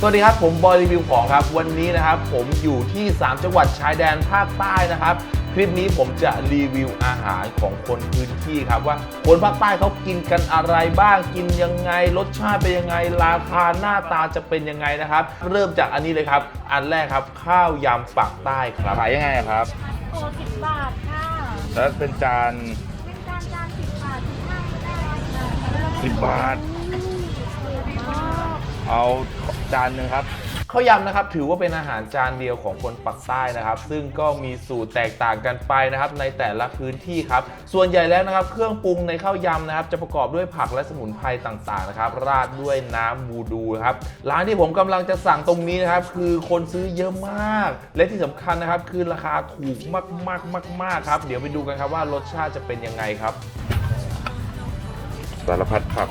สวัสดีครับ ผมบอยรีวิวของครับ วันนี้นะครับ ผมอยู่ที่ 3 จังหวัดชายแดนภาคใต้นะครับ คลิปนี้ผมจะรีวิวอาหารของคนพื้นที่ครับ ว่าคนภาคใต้เขากินกันอะไรบ้างกินยังไง รสชาติเป็นยังไง ราคาหน้าตาจะเป็นยังไงนะครับ เริ่มจากอันนี้เลยครับ อันแรกครับข้าวยำปักใต้ครับขายยังไงครับโอ้สิบบาทค่ะแล้วเป็นจานเป็นจานจานสิบบาทสิบห้าก็ได้ค่ะ10บาทอ๋อ เอาจานหนึ่งครับข้าวยำนะครับถือว่าเป็นอาหารจานเดียวของคนปักใต้นะครับ ซึ่งก็มีสูตรแตกต่างกันไปนะครับ ในแต่ละพื้นที่ครับ ส่วนใหญ่แล้วนะครับ เครื่องปรุงในข้าวยำนะครับ จะประกอบด้วยผักและสมุนไพรต่างๆนะครับ ราดด้วยน้ำบูดูครับร้านที่ผมกำลังจะสั่งตรงนี้นะครับ คือคนซื้อเยอะมาก และที่สำคัญนะครับ คือราคาถูกมากๆมากๆครับ เดี๋ยวไปดูกันครับว่ารสชาติจะเป็นยังไงครับ สารพัดผัก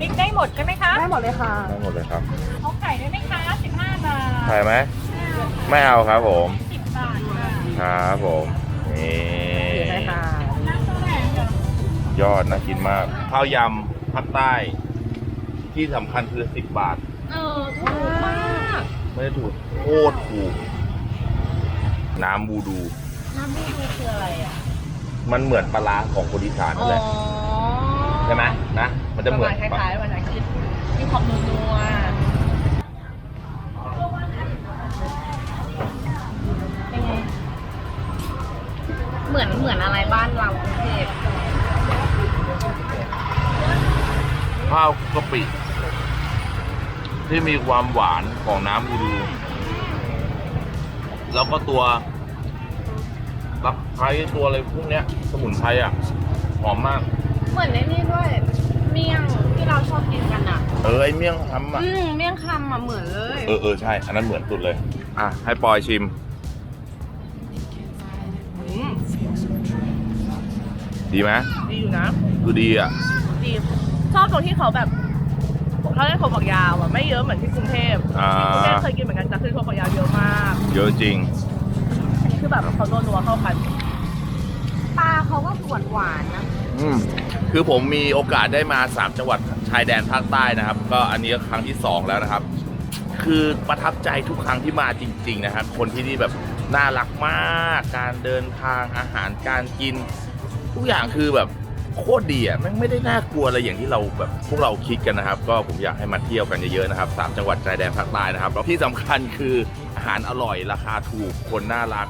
พริกได้หมดใช่ไหมคะได้หมดเลยค่ะได้หมดเลยครับเอาไข่ได้ไหมคะสิบห้าบาทถ่ายไหมไม่เอาครับผมสิบบาทค่ะครับผมนี่ได้ค่ะน้ำโซดาเดี๋ยวยอดนะกินมาก ข้าวยำภาคใต้ ที่สำคัญคือ 10 บาท เออถูกมากไม่ได้ถูกโคตรถูก น้ำบูดู น้ำบูดูคืออะไรอะมันเหมือนปลาร้าของคนอีสานนั่นแหละ ใช่ไหมนะ มันจะเหมือนคล้ายๆวันนั้นคือมีความนัวๆเป็นไงเหมือนเหมือนอะไรบ้านเรากรุงเทพข้าวกะปิ ที่มีความหวานของน้ำบูดู แล้วก็ตัวตะไคร้ตัวอะไรพวกเนี้ย สมุนไพรอะ หอมมาก เหมือนในนี่ด้วย เมี่ยงที่เราชอบกินกันอะ เออไอเมี่ยงคำอะ อืมเมี่ยงคำอะเหมือนเลย เออเออใช่ อันนั้นเหมือนสุดเลย อะ ให้ปอยชิม อืมดีไหมดีอยู่นะคือดีอะ ดีชอบตรงที่เขาแบบเขาเล่นถั่วฝักยาวอะไม่เยอะเหมือนที่กรุงเทพอ่า ที่กรุงเทพเคยกินเหมือนกันแต่คือถั่วฝักยาวเยอะมากเยอะจริง อันนี้คือแบบเขาโดนนัวเข้ากันปลาเขาก็หวานหวานๆนะ อืมคือผมมีโอกาสได้มา 3 จังหวัดชายแดนภาคใต้นะครับ ก็อันนี้ก็ครั้งที่ 2 แล้วนะครับ คือประทับใจทุกครั้งที่มาจริง ๆ นะครับ คนที่นี่แบบน่ารักมาก การเดินทางอาหารการกิน ทุกอย่างคือแบบโคตรดีอะแม่งไม่ได้น่ากลัวอะไรอย่างที่เราแบบพวกเราคิดกันนะครับ ก็ผมอยากให้มาเที่ยวกันเยอะๆนะครับสามจังหวัดชายแดนภาคใต้นะครับแล้วที่สำคัญคืออาหารอร่อยราคาถูกคนน่ารัก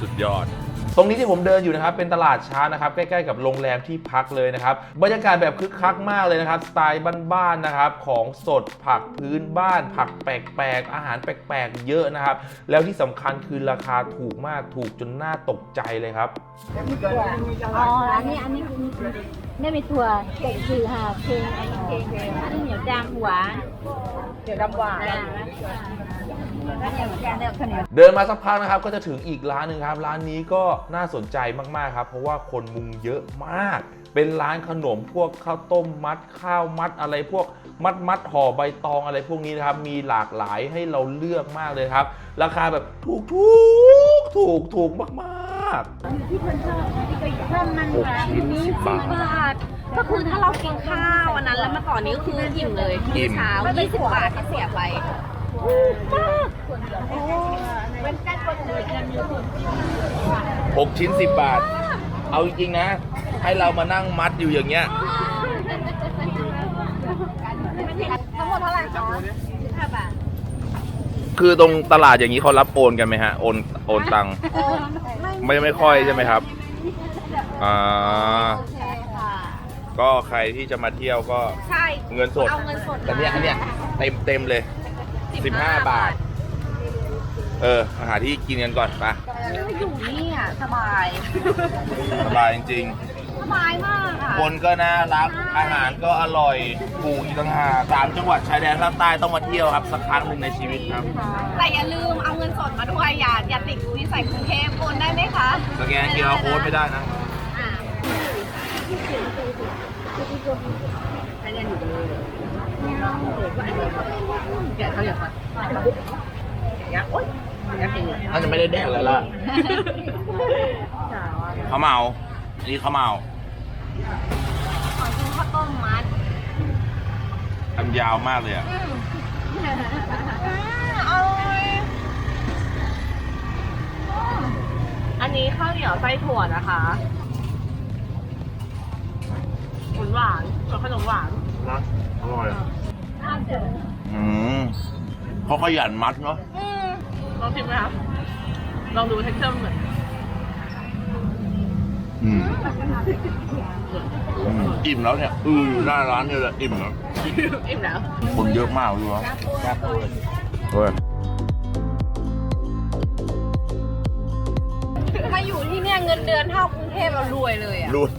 สุดยอด ตรงนี้ที่ผมเดินอยู่นะครับเป็นตลาดเช้านะครับใกล้ๆกับโรงแรมที่พักเลยนะครับบรรยากาศแบบคึกคักมากเลยนะครับสไตล์บ้านๆนะครับของสดผักพื้นบ้าน ผักแปลกๆอาหารแปลกๆ เยอะนะครับ แล้วที่สำคัญคือราคาถูกมากถูกจนน่าตกใจเลยครับอ๋ออันนี้อันนี้คือนี่มีถั่วเก่งคือหาเพลงอันนี้เพลงอันนี้เหนียวจางหวานเดี๋ยวดำหวานอ่าแล้วเหนียวจางแล้วข้าวเหนียวเดินมาสักพักนะครับก็จะถึงอีกร้านหนึ่งครับ ร้านนี้ก็น่าสนใจมากๆครับ เพราะว่าคนมุงเยอะมาก เป็นร้านขนมพวกข้าวต้มมัดข้าวมัดอะไรพวกมัดมัดห่อใบตองอะไรพวกนี้นะครับ มีหลากหลายให้เราเลือกมากเลยครับ ราคาแบบถูกถูกถูกถูกมากๆที่คนชอบที่ก็เพิ่มมันหกชิ้นสิบบาทบาทก็คือถ้าเรากินข้าวอันนั้นแล้วเมื่อก่อนนี้ก็คืออิ่มเลยอิ่มเช้า20บาทที่เสียไปเป็นการกดเลยกันอยู่ หกชิ้นสิบบาท เอาจริงๆนะ ให้เรามานั่งมัดอยู่อย่างเงี้ย ทั้งหมดเท่าไหร่คะ15บาทคือตรงตลาดอย่างนี้เขารับโอนกันไหมฮะ โอน โอนตังค์ไม่ไม่ค่อยใช่ไหมครับ อ่า โอเคค่ะ ก็ใครที่จะมาเที่ยวก็ใช่ เงินสด เอาเงินสดแต่เนี้ยอันเนี้ยเต็มเต็มเลย 15 บาท เออมาหาที่กินกันก่อนไปอยู่นี่อะสบาย สบายจริงสบายมากอะ ๆ คนก็น่ารักอาหารก็อร่อยถูกอีกต่างหากสามจังหวัดชายแดนภาคใต้ต้องมาเที่ยวครับสักครั้งหนึ่งในชีวิตครับ แต่อย่าลืมเอาเงินสดมาด้วยอย่าอย่าติดนิสัยกรุงเทพโอนได้ไหมคะสแกนเกียร์โค้ดไม่ได้นะ อ่าให้เรียนอยู่เลยแกะเขาอย่างไรอย่าง เงี้ยโอ๊ยอย่างเงี้ยจริงน่าจะไม่ได้แดกแล้วล่ะเขาวเมาอันนี้เขาวเมาขอกินข้าวต้มมัดอันยาวมากเลยอะอร่อยอันนี้ข้าวเหนียวไส้ถั่วนะคะหวานหวานๆกับขนมหวาน นะอร่อย อืมเขาขยันมัดเนาะอืม ลองชิมไหมคะลองดูเท็กเจอร์เหมือนอืมอืมอิ่มแล้วเนี่ย อือหน้าร้านเนี่ยแหละอิ่มแล้ว อิ่มแล้ว คนเยอะมากเลยวะเฮ้ยมาอยู่ที่เนี่ยเงินเดือนเท่ากรุงเทพเรารวยเลยอะรูด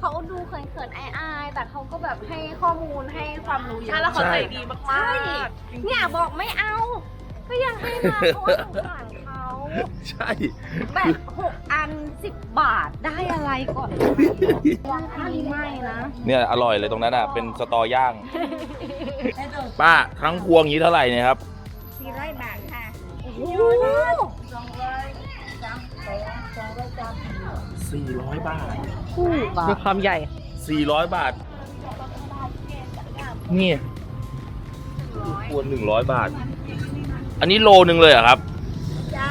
เขาดูเขินๆอายๆ แต่เขาก็แบบให้ข้อมูลให้ความรู้เยใช่อะแล้วเขาใจดีมากใช่ๆเนี่ยบอกไม่เอา ก็ยังให้มาเพราะว่าสงสารเขาใช่ แบบหกอันสิบบาทได้อะไรก่อนอันนี้ไม่นะเนี่ยอร่อยเลยตรงนั้นอะ เป็นสตอย่าง ป้าทั้งพวงนี้เท่าไหร่เนี่ยครับ สี่ร้อยบาทค่ะ400 บาท คู่ด้วยความใหญ่ 400 บาท นี่ควร100บาท อันนี้โลหนึ่งเลยเหรอครับ จ้า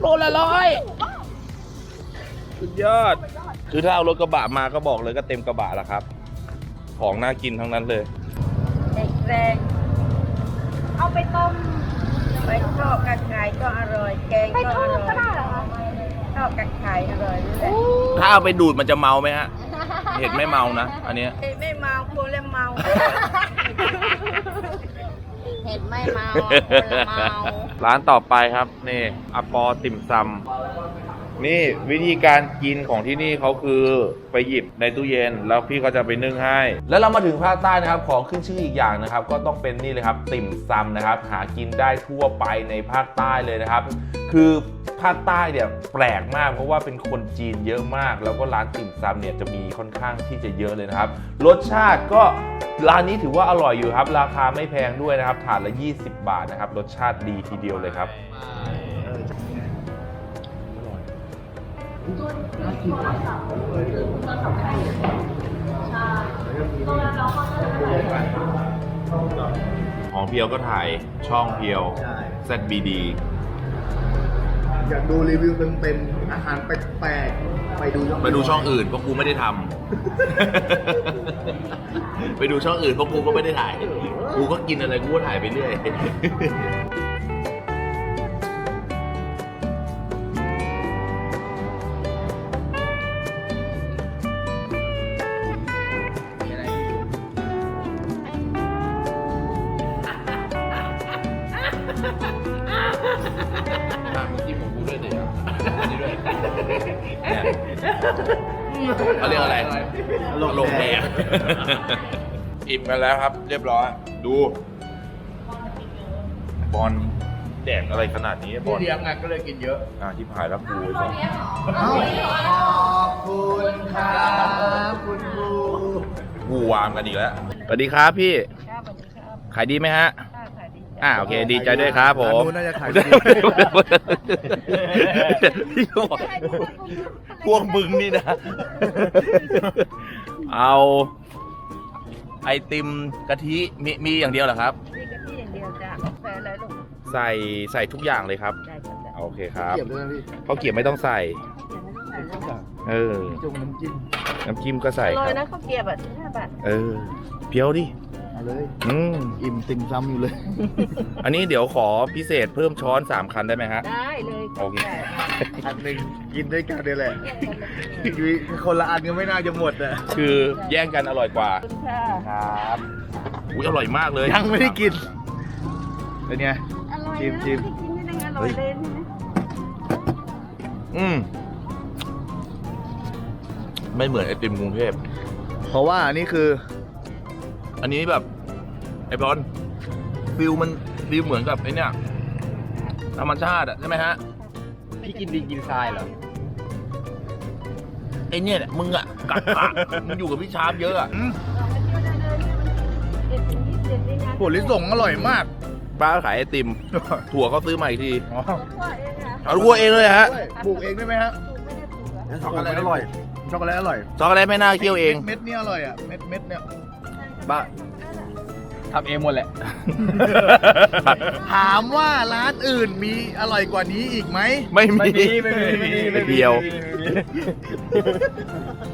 โลละร้อยสุดยอด คือถ้าเอารถกระบะมาก็บอกเลยก็เต็มกระบะแล้วครับ ของน่ากินทั้งนั้นเลยเด็กแรง เอาไปต้มไปทอดกับไข่ก็อร่อย แกงก็อร่อยไปทอดก็ได้เหรอคะทอดกับไข่อร่อยนี่แหละถ้าเอาไปดูดมันจะเมาไหมฮะ เห็ดไม่เมานะ อันเนี้ย ไม่ เมาคนละเมา เห็ดไม่เมาคนละเมา ร้านต่อไปครับ นี่อปอติ่มซำ นี่วิธีการกินของที่นี่เขาคือไปหยิบในตู้เย็น แล้วพี่เขาจะไปนึ่งให้ แล้วเรามาถึงภาคใต้นะครับของขึ้นชื่ออีกอย่างนะครับ ก็ต้องเป็นนี่เลยครับติ่มซำนะครับ หากินได้ทั่วไปในภาคใต้เลยนะครับ คือภาคใต้เนี่ยแปลกมากเพราะว่าเป็นคนจีนเยอะมาก แล้วก็ร้านติ่มซำเนี่ยจะมีค่อนข้างที่จะเยอะเลยนะครับ รสชาติก็ร้านนี้ถือว่าอร่อยอยู่ครับ ราคาไม่แพงด้วยนะครับถาดละ 20 บาทนะครับ รสชาติดีทีเดียวเลยครับ ของเพียวก็ถ่ายช่องเพียวใช่ ZBD อยากดูรีวิวเต็มๆอาหารแปลกๆไปดูช่องไปดูช่องอื่นเพราะกูไม่ได้ทำ ไปดูช่องอื่นเพราะกูก็ไม่ได้ถ่าย กูก็กินอะไรกูก็ถ่ายไปเรื่อย กันแล้วครับ เรียบร้อย ดูบอลแดกอะไรขนาดนี้บอลเลี้ยงไงก็เลยกินเยอะอะที่ผายแล้วกูไอ้บอลขอบคุณครับคุณครูกูวามกันอีกแล้วสวัสดีครับพี่ครับสวัสดีครับขายดีไหมฮะค่ะขายดีอ่าโอเค ดีใจด้วยครับผมร้านนู้นน่าจะขายดีพี่ก็บอกพวกมึงนี่นะ เอา ไอติมกะทิมีมีอย่างเดียวเหรอครับ นี่กะทิอย่างเดียวจ้ะใส่อะไรลูกใส่ใส่ทุกอย่างเลยครับ ได้จ้ะจ้ะโอเคครับเก็บด้วยนะพี่ข้าวเกรี๊ยวไม่ต้องใส่ยังไม่ต้องใส่แล้วเออ จุ่มน้ำจิ้มน้ำจิ้มก็ใส่อคร่อยรับ นะข้าวเกรียบอะห้าบาท เออ เพียวดิ เอาเลย อืมอิ่มติ่มซ้ำอยู่เลย อันนี้เดี๋ยวขอพิเศษเพิ่มช้อน3คันได้ไหมฮะ ได้เลยโอเค อันหนึ่งกินด้วยกันเดียวแหละคนละอันก็ไม่น่าจะหมดอะคือแย่งกันอร่อยกว่า ขอบคุณค่ะครับอุ้ยอร่อยมากเลยยังไม่ได้กินเป็นไง อร่อยชิมนะชิมไม่ได้กินนี่ยังอร่อยเลยใช่ไหมอืมไม่เหมือนไอติมกรุงเทพ เพราะว่านี่คือ อันนี้แบบไอบอลฟิลมันฟิลเหมือนกับไอเนี่ยธรรมชาติอะใช่ไหมฮะพี่กินดินกินทรายเหรอไอเนี่ยเนี่ยมึงอะกักกะมึงอยู่กับพี่ชาร์ปเยอะอะเด็ดถึงที่เด็ดได้ไงผลลิสงอร่อยมากป้าขายไอติม ถั่วเขาซื้อมาอีกทีอ๋อคั่วเองนะเอาคั่วเองเลยฮะปลูกเองได้ไหมฮะปลูกไม่ได้ปลูกอะของอะไรอร่อยช็อกโกแลตอร่อยช็อกโกแลตไม่น่าเคี่ยวเอง เม็ดๆเนี่ยอร่อยอะเม็ดเม็ดๆเนี่ย บ้าทำเองหมดแหละ ถามว่าร้านอื่นมีอร่อยกว่านี้อีกไหม ไม่มีไม่มีไม่มีไม่มีเดียวไม่มี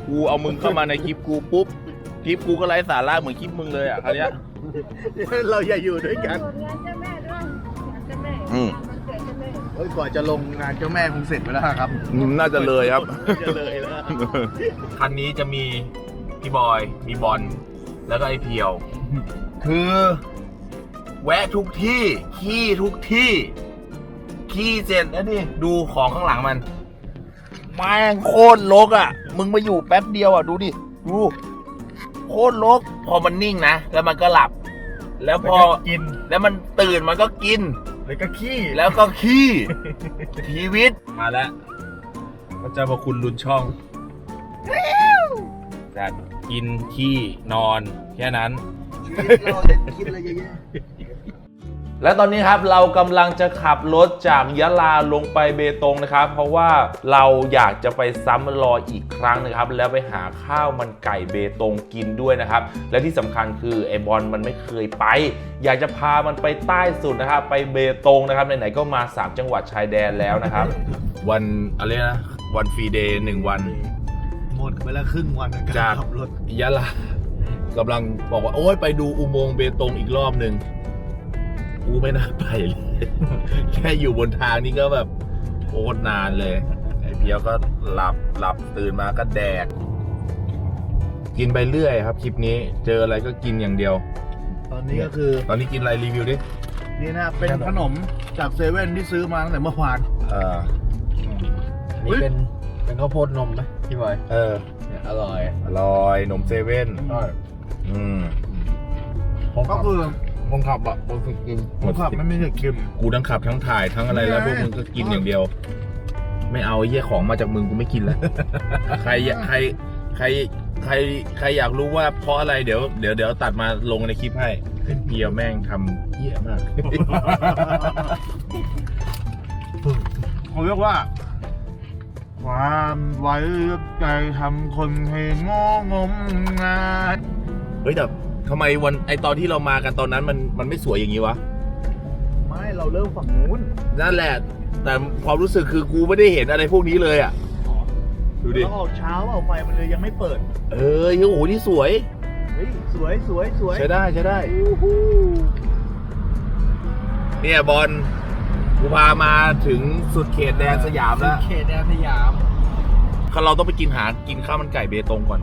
กูเอามึงเข้ามาในคลิปกูปุ๊บ คลิปกูก็ไร้สาระเหมือนคลิปมึงเลยอะคราวเนี้ย เราอย่าอยู่ด้วยกันงานเจ้าแม่ด้วยงานเจ้าแม่อืมมันเกิดเจ้าแม่เฮ้ยก่อนจะลงงานเจ้าแม่คงเสร็จไปแล้วครับ น่าจะเลยครับ จะเลยแล้ว คันนี้จะมีพี่บอย มีบอล แล้วก็ไอเพียว คือแวะทุกที่ ขี้ทุกที่ ขี้เสร็จแล้วดิดูของข้างหลังมันแม่งโคตรลกอะ มึงมาอยู่แป๊บเดียวอะ ดูดิ ดู โคตรลก พอมันนิ่งนะ แล้วมันก็หลับ แล้วพอ กิน แล้วมันตื่นมันก็กิน แล้วก็ขี้ แล้วก็ขี้ ชีวิต มาแล้วพระเจ้าพระคุณรุนช่อง จัดกินขี้นอน แค่นั้น เราจะคิดอะไรเยอะแยะและตอนนี้ครับเรากำลังจะขับรถจากยะลาลงไปเบตงนะครับ เพราะว่าเราอยากจะไปซ้ำรอยอีกครั้งนะครับ แล้วไปหาข้าวมันไก่เบตงกินด้วยนะครับ และที่สำคัญคือไอบอลมันไม่เคยไป อยากจะพามันไปใต้สุดนะครับ ไปเบตงนะครับไหนๆก็มา 3 จังหวัดชายแดนแล้วนะครับ วันอะไรนะ วันฟรีเดย์หนึ่งวัน หมดไปแล้วครึ่งวันกับจากการขับรถยะลากำลังบอกว่า โอ้ยไปดูอุโมงค์เบตงอีกรอบหนึ่งกูไม่น่าไปเลย แค่อยู่บนทางนี่ก็แบบโคตรนานเลย ไอ้เพียวก็หลับหลับตื่นมาก็แดก กินไปเรื่อยครับคลิปนี้เจออะไรก็กินอย่างเดียว ตอนนี้ก็คือตอนนี้กินอะไรรีวิวดิ นี่นะเป็นขนมจากเซเว่นที่ซื้อมาตั้งแต่เมื่อวาน เอออันนี่เป็น เป็นข้าวโพดนมไหมพี่บอยเออ เนี่ยอร่อยอร่อยนมเซเว่นอร่อยอืมก็คือคนขับอะคนฝึกกินผมขับไม่มีเด็กกิมกูทั้งขับทั้งถ่ายทั้งอะไรแล้วพวกมึงก็กินอย่างเดียว ไม่เอาไอ้เหี้ยของมาจากมึงกูไม่กินแล้ว ใครอยากใครใครใครใครอยากรู้ว่าเพราะอะไรเดี๋ยวเดี๋ยวเดี๋ยวตัดมาลงในคลิปให้เพียวแม่งทำเหี้ยมาก เขาเรียกว่า ความไว้ใจทำคนให้งองมงายเฮ้ยแต่ทำไมวันไอตอนที่เรามากันตอนนั้นมันมันไม่สวยอย่างนี้วะ ไม่เราเริ่มฝั่งนู้นนั่นแหละ แต่ความรู้สึกคือกูไม่ได้เห็นอะไรพวกนี้เลยอะ ดูดิเราออกเช้าเอาไฟมันเลยยังไม่เปิด เออโอ้โหนี่สวย เฮ้ยสวยสวยสวยใช้ได้ใช้ได้เนี่ยบอล กูพามาถึงสุดเขตแดนสยามแล้ว เขตแดนสยามเราต้องไปกินหากินข้าวมันไก่เบตงก่อน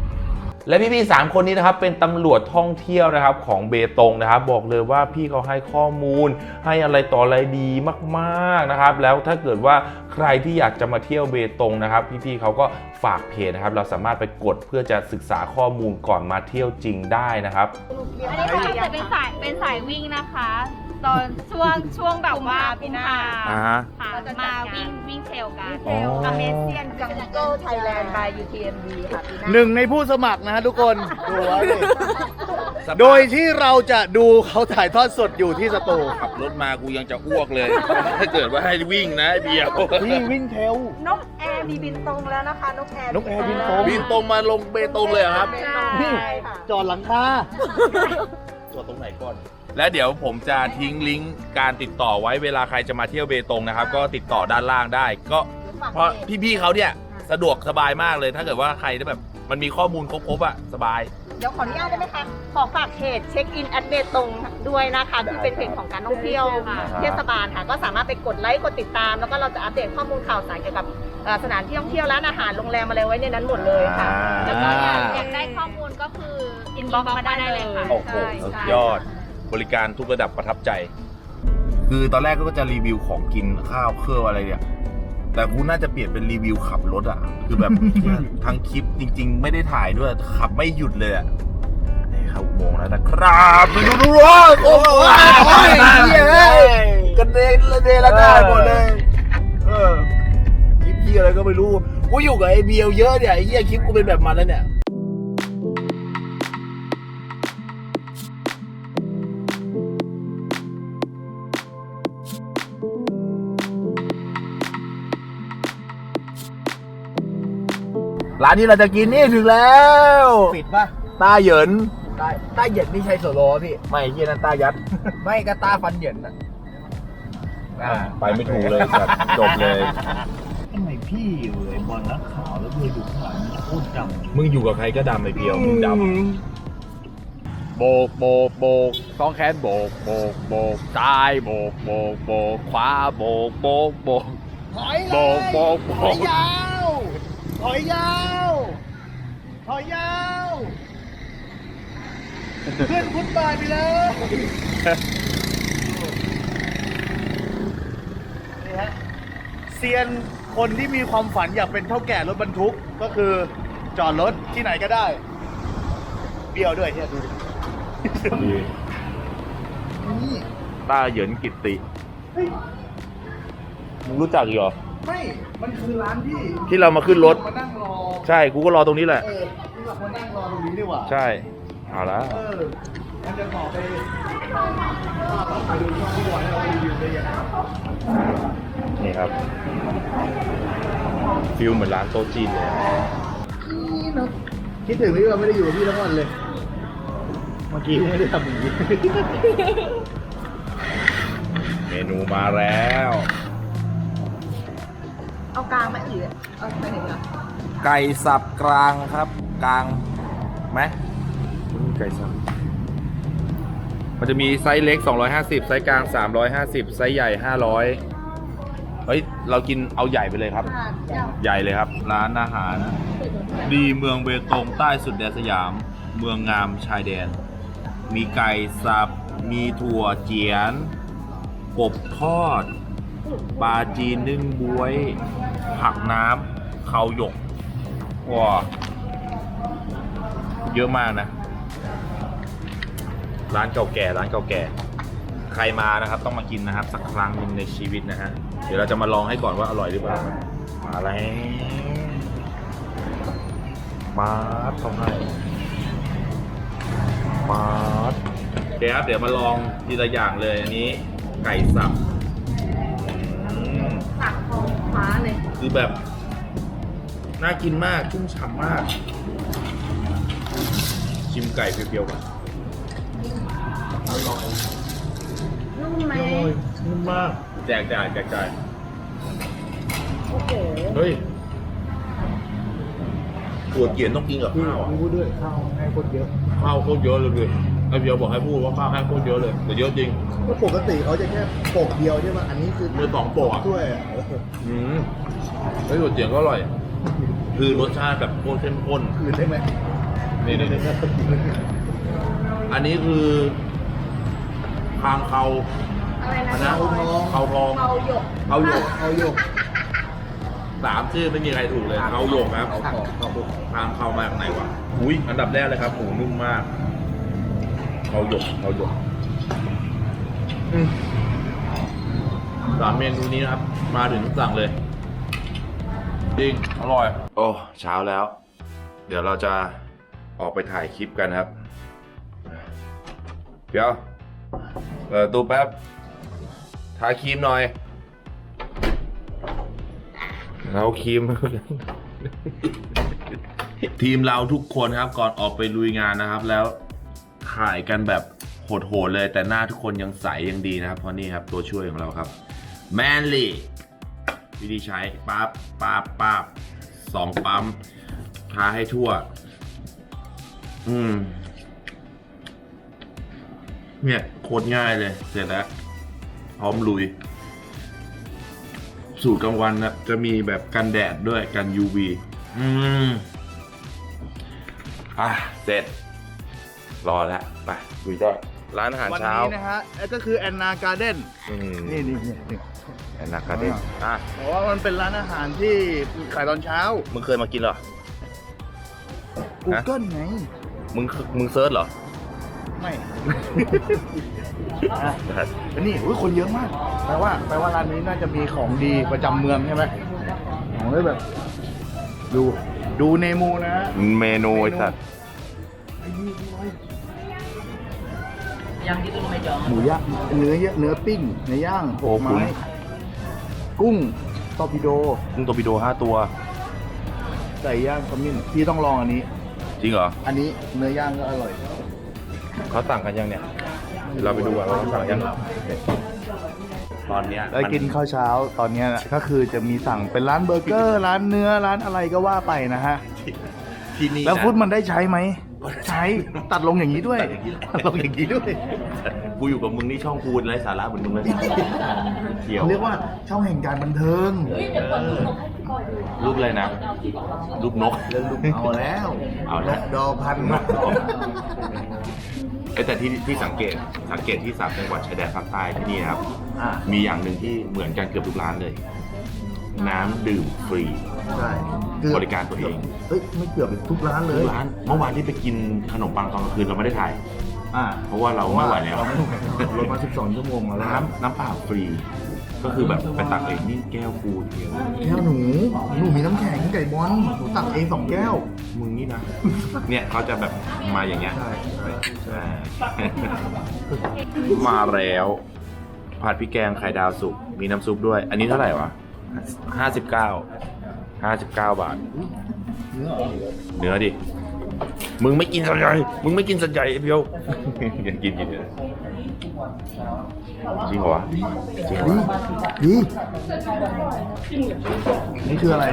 และพี่ๆสามคนนี้นะครับเป็นตำรวจท่องเที่ยวนะครับของเบตงนะครับ บอกเลยว่าพี่เขาให้ข้อมูล ให้อะไรต่ออะไรดีมากๆนะครับ แล้วถ้าเกิดว่าใครที่อยากจะมาเที่ยวเบตงนะครับ พี่ๆเขาก็ฝากเพจนะครับ เราสามารถไปกดเพื่อจะศึกษาข้อมูลก่อนมาเที่ยวจริงได้นะครับ อันนี้เขาจะเป็นสายเป็นสายวิ่งนะคะ ตอนช่วงช่วงแบบว่ากุมภาอ่าฮะ ค่ะมาวิ่งวิ่งเทรลกันอ๋อ อเมเซียนจังเกิลไทยแลนด์ by UTMB ค่ะปีหน้า หนึ่งในผู้สมัครนะฮะทุกคนดูไว้ดิโดยที่เราจะดูเขาถ่ายทอดสดอยู่ที่สตูขับรถมากูยังจะอ้วกเลย ถ้าเกิดว่าให้วิ่งนะไอ้เบียร์นี่วิ่งเทล นกแอร์มีบินตรงแล้วนะคะ นกแอร์นกแอร์บินตรง บินตรงมาลงเบตงเลยเหรอครับ ใช่ค่ะ จอดหลังคาตัวตรงไหนก่อน และเดี๋ยวผมจะทิ้งลิงก์การติดต่อไว้เวลาใครจะมาเที่ยวเบตงนะครับ ก็ติดต่อด้านล่างได้ ก็เพราะพี่ๆเขาเนี่ยสะดวกสบายมากเลย ถ้าเกิดว่าใครที่แบบมันมีข้อมูลครบๆอะสบาย เดี๋ยวขออนุญาตได้ไหมคะ ขอฝากเพจเช็คอินแอดเบตงด้วยนะคะ ที่เป็นเพจของการท่องเที่ยวเทศบาลค่ะ ก็สามารถไปกดไลค์กดติดตาม แล้วก็เราจะอัปเดตข้อมูลข่าวสารเกี่ยวกับเอ่อสถานที่ท่องเที่ยวร้านอาหารโรงแรมอะไรไว้ในนั้นหมดเลยค่ะอ่าแล้วก็อยากอยากได้ข้อมูลก็คืออินบ็อกมาได้เลยค่ะโอ้โหใช่สุดใช่ยอด บริการทุกระดับประทับใจ คือตอนแรกก็จะรีวิวของกินข้าวเครื่องอะไรเนี่ย แต่กูน่าจะเปลี่ยนเป็นรีวิวขับรถอะ คือแบบ ทั้งคลิปจริง ๆ ไม่ได้ถ่ายด้วยขับไม่หยุดเลยอะนี่เข้าอุโมงค์แล้วนะครับดูดูดูโอ้โหโอ้ยเฮ้ยกระเด็นระเดระได้หมดเลย เออคลิปเฮียอะไรก็ไม่รู้ กูอยู่กับไอ้เบียวเยอะเนี่ยไอ้เฮียคลิปกูเป็นแบบมันแล้วเนี่ย ร้านที่เราจะกินนี่ถึงแล้วปิดป่ะต้าเหยินใต้ใต้เหย็นนี่ใช่โซโลวะพี่ ไม่ที่นั่นต้ายัด ไม่ก็ต้าฟันเหย็นอะไปไม่ถูกเลยแบบจบเลยทำไมพี่อยู่ไอ้บอลนักข่าวแล้วมืออยู่ข้างหลังมันพูดดำมึงอยู่กับใครก็ดำไอเพียวมึงดำโบกโบกโบกสองแขนโบกโบกโบกซ้ายโบกโบกโบกขวาโบกโบกโบกถอยโบกโบกโบ ถอยกยาวถอยยาว ถอยยาวขึ้นฟุตบาทไปเลยนี่ฮะเซียนคนที่มีความฝันอยากเป็นเท่าแก่รถบรรทุกก็คือจอดรถที่ไหนก็ได้ เบี้ยวด้วยเนี่ยดูดินี่ต้าเหยินกิตติมึงรู้จักอีกเหรอ ไม่ มันคือร้านที่ที่เรามาขึ้นรถ มานั่งรอใช่ กูก็รอตรงนี้แหละ เออที่เรามานั่งรอตรงนี้ดีกว่าใช่ เอาละเออมันจะต่อไปไปดูช่องที่บอยให้เราไปรีวิวได้ยังไงนี่ครับ ฟิลเหมือนร้านโต๊ะจีนเลย คิดถึงที่เราไม่ได้อยู่กับพี่ทั้งวันเลย เมื่อกี้ไม่ได้ทำอย่างนี้ เมนูมาแล้ว เอากลางมาอีกเอาไปไหนอะไก่สับกลางครับ กลางไหมไก่สับมันจะมีไซส์เล็ก 250 ไซส์กลาง 350 ไซส์ใหญ่ 500 เฮ้ย เรากินเอาใหญ่ไปเลยครับใหญ่เลยครับ ร้านอาหารดีเมืองเบตงใต้สุดแดนสยาม เมืองงามชายแดน มีไก่สับ มีถั่วเจียน กบทอด ปลาจีนนึ่งบวย ผักน้ำเขาหยกว้าเยอะมากนะ ร้านเก่าแก่ ร้านเก่าแก่ ใครมานะครับ ต้องมากินนะครับ สักครั้งหนึ่งในชีวิตนะฮะ เดี๋ยวเราจะมาลองให้ก่อนว่าอร่อยหรือเปล่ามาแล้วมาดเข้าให้มาดโอเคครับเดี๋ยวมาลองทีละอย่างเลยอันนี้ ไก่สับ คือแบบ น่ากินมาก ชุ่มฉ่ำมาก ชิมไก่เปรี้ยวๆก่อนนุ่มไหมนุ่มมาก แจกจ่ายแจกจ่ายโอ้โหเฮ้ยถั่วเกียนต้องกินกับพี่ข้าวอะพูดด้วยข้าวให้คนเยอะข้าวโคตรเยอะเลยพี่ ไอเพียวบอกให้พูดว่าข้าวให้โคตรเยอะเลย แต่เยอะจริงก็ปกติเขาจะแค่โปกเดียวใช่ไหมอันนี้คือมีสองโปะอะถ้วยอะอืมเฮ้ยถั่วเกียนก็อร่อย คือรสชาติแบบโคตรเข้มข้นคืนได้ไหมนี่นี่นี่อันนี้คือคางเขาอะไรนะอันนั้นเขาทองเขาหยกเขาหยกเอาโยกสามชื่อไม่มีใครถูกเลยเขาหยกครับเอาของเอาบุกทางเข้ามาจากไหนวะอุ้ยอันดับแรกเลยครับหมูนุ่มมาก เขาหยกเขาหยกอืมสามเมนูนี้นะครับ มาถึงสั่งเลย จริง อร่อย โอ้ เช้าแล้ว เดี๋ยวเราจะออกไปถ่ายคลิปกันครับ เดี๋ยวเปิดตู้แป๊บ ทาครีมหน่อย เราครีม ทีมเราทุกคนครับก่อนออกไปลุยงานนะครับแล้ว ถ่ายกันแบบโหดๆเลย แต่หน้าทุกคนยังใสยังดีนะครับ เพราะนี่ครับตัวช่วยของเราครับ Manly วิธีใช้ปั๊บปั๊บปั๊บสองปั๊มทาให้ทั่ว อืม เนี่ยโคตรง่ายเลย เสร็จแล้ว พร้อมลุย สูตรกลางวันนะจะมีแบบกันแดดด้วยกัน UV อืม อะ เสร็จ รอแล้วไปลุยได้ร้านอาหารวันเช้านี้นะฮะก็คือแอนนาการ์เด้นอืมนี่นี่นี่นี่ แอนนาคาเดนอะแต่ว่ามันเป็นร้านอาหารที่ขายตอนเช้า มึงเคยมากินเหรอ Google ไง มึงมึงเซิร์ชเหรอไม่อะแล้วนี่อุ้ยคนเยอะมาก แปลว่าแปลว่าร้านนี้น่าจะมีของดีประจำเมืองใช่ไหมของได้แบบ ดูดูเนมูนะฮะเมนูไอ้สัตว์ หมูย่างเนื้อเยอะเนื้อปิ้งเนื้อย่างหกไม้กุ้งตอร์ปิโดกุ้งตัวปิโดห้าตัว ไก่ย่างขมิ้นพี่ต้องลองอันนี้ จริงเหรออันนี้เนื้อย่างก็อร่อยเขาสั่งกันยังเนี่ยเดี๋ยวเราไปดูกันว่าเขาสั่งยังตอนเนี้ยแล้วกินข้าวเช้าตอนเนี้ยก็คือจะมีสั่งเป็นร้านเบอร์เกอร์ ร้านเนื้อร้านอะไรก็ว่าไปนะฮะ ที่นี่แล้วนะฟุตมันได้ใช้ไหม ใช้ตัดลงอย่างนี้ด้วยตัดลงอย่างนี้ด้วย กูอยู่กับมึงนี่ช่องกูไร้สาระเหมือนมึงเลยเขียวเขาเรียกว่าช่องแห่งการบันเทิงรูปอะไรนะรูปนกเอาแล้วเอาแล้วดอพันมาเอ้ยแต่ที่ที่สังเกตสังเกตที่สามจังหวัดชายแดนภาคใต้ที่นี่นะครับอ่ามีอย่างหนึ่งที่เหมือนกันเกือบทุกร้านเลย น้ำดื่มฟรี ใช่บริการตัวเองเฮ้ยไม่เกือบทุกร้านเลทุยกร้านเมื่อวานที่ไปกินขนมปังตอนกลางคืนเราไม่ได้ถ่าย อ่าเพราะว่าเราไม่ไหวแล้ว เราไม่ไหวแล้วรถมา 12 ชั่วโมงมาแล้วน้ำน้ำเปล่าฟรี ก็คือแบบไปตักเองนี่แก้วกูเดียวแก้วหนูหนูมีน้ำแข็งไก่บอลหนูตักเองสองแก้ว มึงนี่นะ เนี่ยเขาจะแบบมาอย่างเงี้ยใช่ใช่ใช่ มาแล้วผัดพริกแกงไข่ดาวสุกมีน้ำซุปด้วย อันนี้เท่าไหร่วะห้าสิบเก้า ห้าสิบเก้าบาทเนื้อเหรอเนื้อดิ มึงไม่กินสันใหญ่ มึงไม่กินสันใหญ่ไอ้เพียวกินกินกินเลยจริงเหรอวะจริงเหรอดีวะดีนี่คืออะไร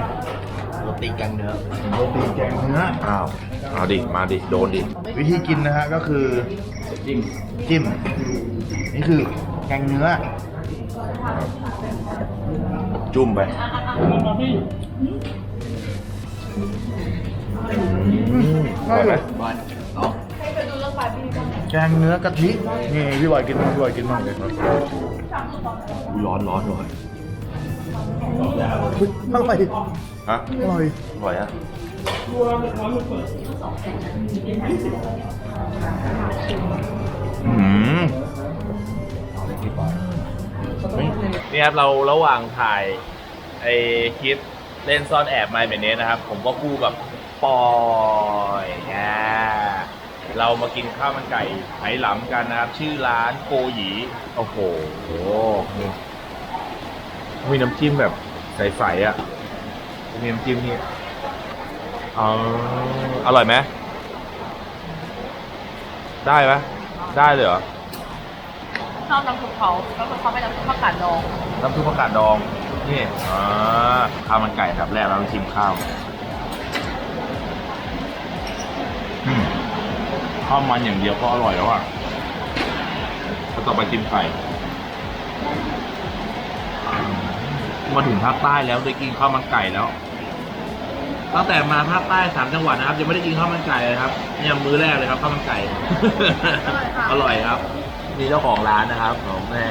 โรตีแกงเนื้อโรตีแกงเนื้ออ้าว เอาดิ มาดิ โดนดิ วิธีกินนะฮะก็คือจิ้มจิ้ม นี่คือแกงเนื้อ จุ่มไป อร่อยไหมบอลลองแกงเนื้อกะทิ นี่พี่บอยกินมั้งพี่บอยกินมั้งเลยครับร้อนร้อนร้อนเฮ้ยอร่อยฮะอร่อย อร่อยอะอืมนี่ครับเราระหว่างถ่ายไอคลิปเล่นซ่อนแอบไมเมเนสนะครับ ผมก็คู่กับ ปอยอ่าเรามากินข้าวมันไก่ไหหลำกันนะครับ ชื่อร้านโกหยี โอ้โหนี่มีน้ำจิ้มแบบใสๆอะ มีน้ำจิ้มนี่อ๋ออร่อยไหมได้ไหมได้เลยเหรอชอบน้ำซุปเขาก็คือเขาไม่น้ำซุปผักกาดดองน้ำซุปผักกาดดอง นี่อ่าข้าวมันไก่ครับแรกเราต้องชิมข้าว ข้าวมันอย่างเดียวก็อร่อยแล้วอะแล้วต่อไปชิมไก่มาถึงภาคใต้แล้วได้กินข้าวมันไก่แล้วตั้งแต่มาภาคใต้สามจังหวัดนะครับยังไม่ได้กินข้าวมันไก่เลยครับเนี่ยมื้อแรกเลยครับข้าวมันไก่ อร่อยครับ นี่เจ้าของร้านนะครับผมแม่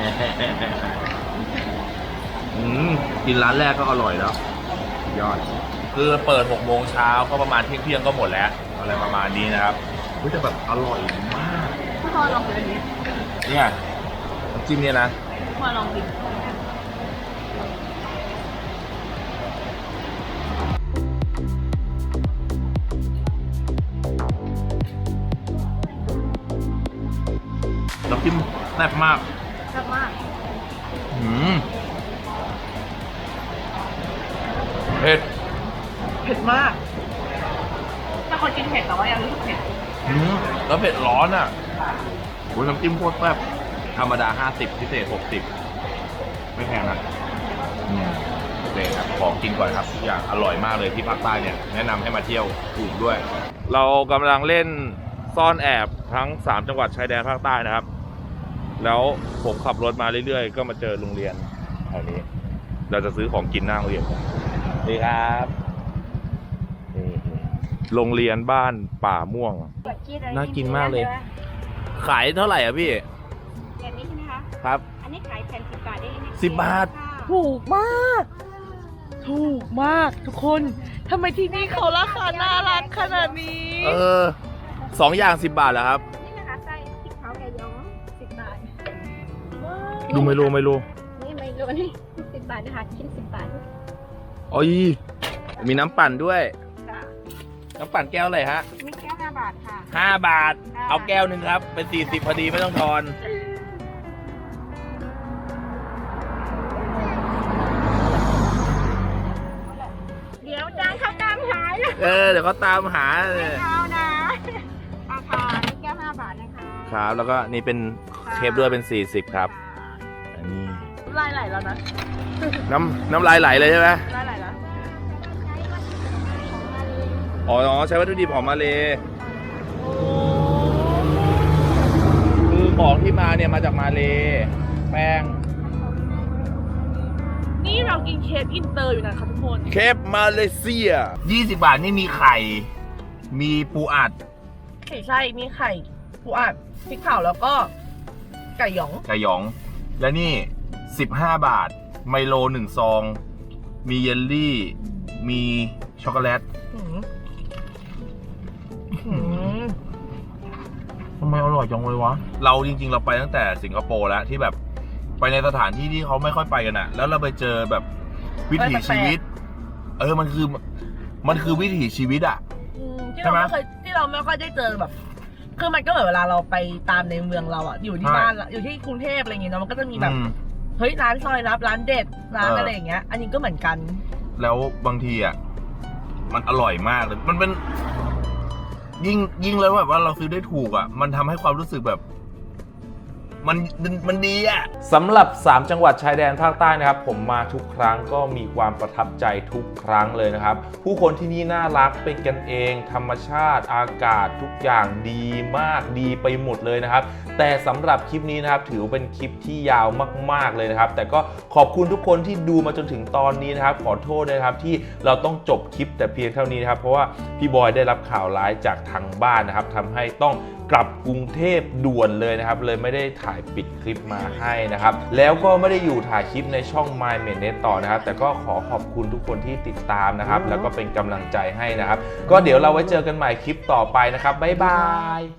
อืมกินร้านแรกก็อร่อยแล้ว ยอด คือเปิด6โมงเช้าก็ประมาณเที่ยงเที่ยงๆก็หมดแล้ว อะไรประมาณนี้นะครับ เฮ้ยแต่แบบอร่อยมากพ่อลองกินอันนี้เนี่ยน้ำจิ้มเนี่ยนะพ่อลองกินน้ำจิ้มแซ่บมากแซ่บมากอืมเผ็ด เผ็ดมากถ้าคนกินเผ็ดแต่ว่ายังรู้สึกเผ็ด อืมแล้วเผ็ดร้อนอะโอ้ยน้ำจิ้มโคตรแซ่บธรรมดา50พิเศษ60ไม่แพงอะอืมโอเคครับของกินก่อนครับทุกอย่างอร่อยมากเลยที่ภาคใต้เนี่ย แนะนำให้มาเที่ยวถูกด้วย เรากำลังเล่นซ่อนแอบทั้ง 3 จังหวัดชายแดนภาคใต้นะครับ แล้วผมขับรถมาเรื่อยๆ ก็มาเจอโรงเรียนแถวนี้ เราจะซื้อของกินหน้าโรงเรียนนี่ครับ โรงเรียนบ้านป่าม่วง น่ากินมากเลย ขายเท่าไหร่อะพี่แบบนี้ใช่ไหมคะครับ อันนี้ขายแผ่นสิบบาทได้ไหมสิบบาทค่ะถูกมาก ถูกมากทุกคนทำไมที่นี่เขาราคาน่ารักขนาดนี้เออสองอย่างสิบบาทเหรอครับ นี่นะคะไส้พริกเผาไก่ย้อมสิบบาทดูไม่รู้ไม่รู้นี่ไม่รู้นี่สิบบาทนะคะชิ้นสิบบาทอ๋อยมีน้ำปั่นด้วยค่ะ น้ำปั่นแก้วอะไรฮะนี่แก้วห้าบาทค่ะ ห้าบาท ค่ะ เอาแก้วหนึ่งครับ เป็นสี่สิบพอดีไม่ต้องทอน เดี๋ยวจานข้าวกล้ามหายเออ เดี๋ยวเขาตามหาไม่เอานะอาคารนี่แก้วห้าบาทนะคะครับ แล้วก็นี่เป็นเคปด้วยเป็น40ครับ อันนี้ลายไหลแล้วนะน้ำน้ำลายไหลเลยใช่ไหมลายไหลแล้ว อ๋ออ๋อใช้วัตถุดิบของมาเลคือของที่มาเนี่ยมาจากมาเลแป้ง นี่เรากินเคฟอินเตอร์อยู่นะคะทุกคน เคปมาเลเซีย 20 บาทนี่มีไข่ มีปูอัด ไข่ไส้มีไข่ปูอัดพริกเผาแล้วก็ ไก่หยอง ไก่หยอง และนี่ 15 บาท ไมโลหนึ่งซอง มีเยลลี่ มีช็อกโกแลต ทำไมอร่อยจังเลยวะ เราจริง ๆ เราไปตั้งแต่สิงคโปร์แล้วที่แบบไปในสถานที่ที่เขาไม่ค่อยไปกันอะแล้วเราไปเจอแบบวิถีชีวิต เออมันคือมันคือวิถีชีวิตอะอืมที่ใช่เราไหมไม่เคยที่เราไม่ค่อยได้เจอแบบ คือมันก็เหมือนเวลาเราไปตามในเมืองเราอะอยู่ที่ใช่บ้านเราอยู่ที่กรุงเทพอะไรอย่างเงี้ยเนาะมันก็จะมีแบบอืม เฮ้ยร้านซอยรับร้านเด็ดร้านเอออ อะไรอย่างเงี้ย อันนี้ก็เหมือนกัน แล้วบางทีอะมันอร่อยมากเลยมันเป็น ยิ่งยิ่งแล้วแบบว่าเราซื้อได้ถูกอะ มันทำให้ความรู้สึกแบบ มันมันดีอะ สำหรับ 3 จังหวัดชายแดนภาคใต้นะครับ ผมมาทุกครั้งก็มีความประทับใจทุกครั้งเลยนะครับ ผู้คนที่นี่น่ารักเป็นกันเอง ธรรมชาติอากาศทุกอย่างดีมากดีไปหมดเลยนะครับ แต่สำหรับคลิปนี้นะครับถือเป็นคลิปที่ยาวมาก ๆเลยนะครับ แต่ก็ขอบคุณทุกคนที่ดูมาจนถึงตอนนี้นะครับ ขอโทษนะครับที่เราต้องจบคลิปแต่เพียงเท่านี้นะครับ เพราะว่าพี่บอยได้รับข่าวร้ายจากทางบ้านนะครับทำให้ต้องกลับกรุงเทพด่วนเลยนะครับ เลยไม่ได้ถ่ายปิดคลิปมาให้นะครับ แล้วก็ไม่ได้อยู่ถ่ายคลิปในช่อง My m a n e t ต่อนะครับ แต่ก็ขอขอบคุณทุกคนที่ติดตามนะครับ แล้วก็เป็นกำลังใจให้นะครับ ก็เดี๋ยวเราไว้เจอกันใหม่คลิปต่อไปนะครับ บ๊ายบาย